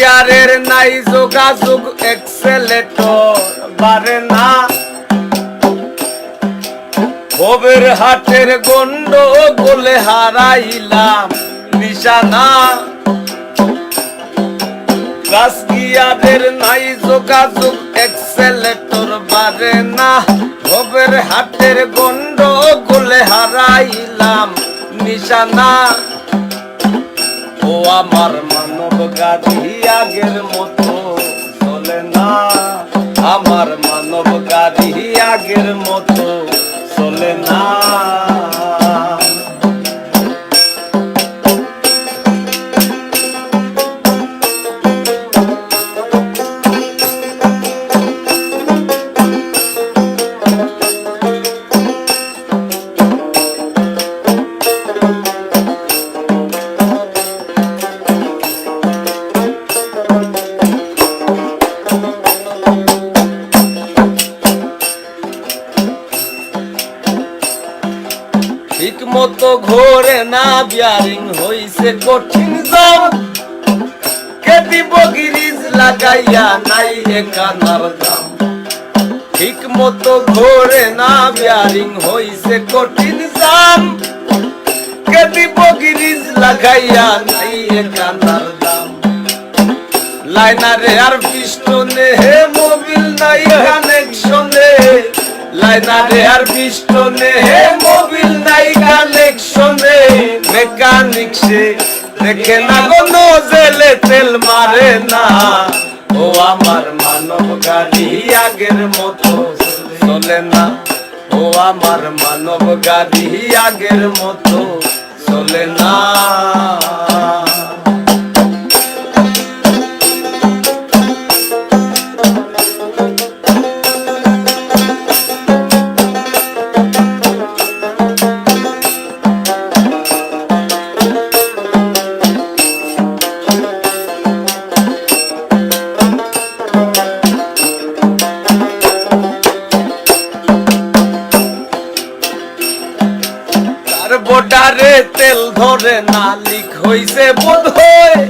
গিয়ারের নাই যোগাযোগ এক্সেলেটর, বারে না। ভবের হাটের গন্ড গোলে হারাইলাম নিশানা। গাছগিয়াদের নাই যোগাযোগ এক্সেলেটর, বারে না। ভবের হাটের গন্ড গোলে হারাইলাম নিশানা। আমার মানব গাড়ি আগের মতো চলে না। আমার মানব গাড়ি আগের মতো চলে না। ঠিক মতো ঘোরে না বিয়ারিং হইছে কঠিন যাও কেটি বগিরিজ লাগাইয়া, নাই একানার দাম। ঠিক মতো ঘোরে না বিয়ারিং হইছে কঠিন জাম। কেটি বগিরিজ লাগাইয়া, নাই একানার দাম। লাইনারে আর পিস্টনে হে মোবিল নাই কানেকশনে লাইনারে আর পিস্টনে মোবিল নাই কানেকশনে মেকানিক সে দেখে না গো নজেলে তেল মারে না। ও আমার মানব গাড়ি আগের মতো চলে না। ও আমার মানব গাড়ি আগের মতো চলে না। তেল ধরে না লিক হইছে বোধ হয়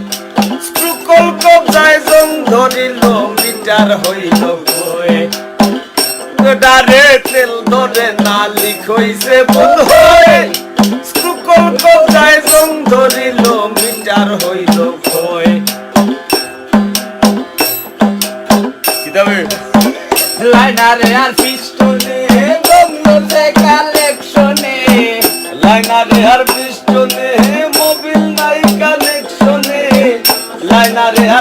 স্ক্রুকল কবজায় জং ধরিল মিটার হইল বোর্ডারে তেল ধরে না লিক হইছে বোধ হয় স্ক্রুকল কবজায় জং ধরিল মিটার হইল লাইনারে আর পিস্টনে কালেকশনে। লাইনারে আর পিস্টনে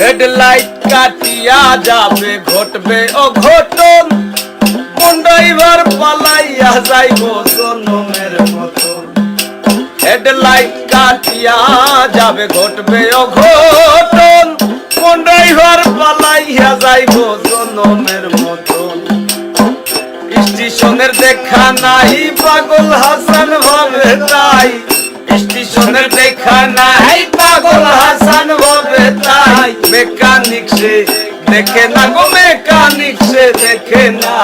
হেডলাইট কাটিয়া যাবে, ঘটবে অঘটন কোন ড্রাইভার পালাইয়া যাইব জনমের মতন হেডলাইট কাটিয়া যাবে, ঘটবে অঘটন কোন ড্রাইভার পালাইয়া যাইব জনমের মতন। স্টেশনের দেখা নাই, পাগল হাসান ভাবে তাই স্টেশনের দেখা নাই, পাগল হাসান ভাবে তাই মেকানিক দেখে না গো মেকানিক সে দেখে না।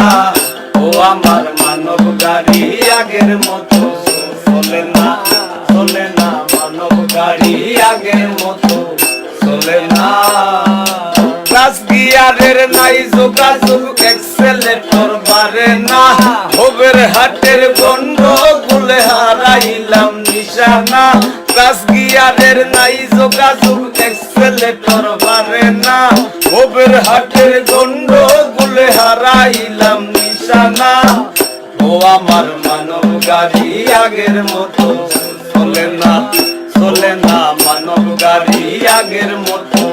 ও আমার মানব গাড়ি আগের মতো, চলে না চলে না। মানব গাড়ি আগের মতো, চলে না। ক্লাস গিয়ারের নাই যোগাযোগ, এক্সেলেটর বারে না। হোবের হাটের গন্ড গুলে হারাইলাম নিশানা। ক্লাস গিয়ারের নাই যোগাযোগ এক্সেলেটর বারে না। হোবের হাটের গন্ড গুলে হারাইলাম নিশানা। ও আমার মানব গাড়ি আগের মতো, চলে না চলে না। মানব গাড়ি আগের মতো,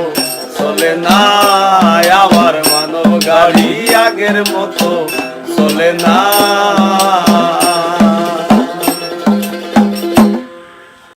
চলে না। আমার মানব গাড়ি আগের মতো, চলে না।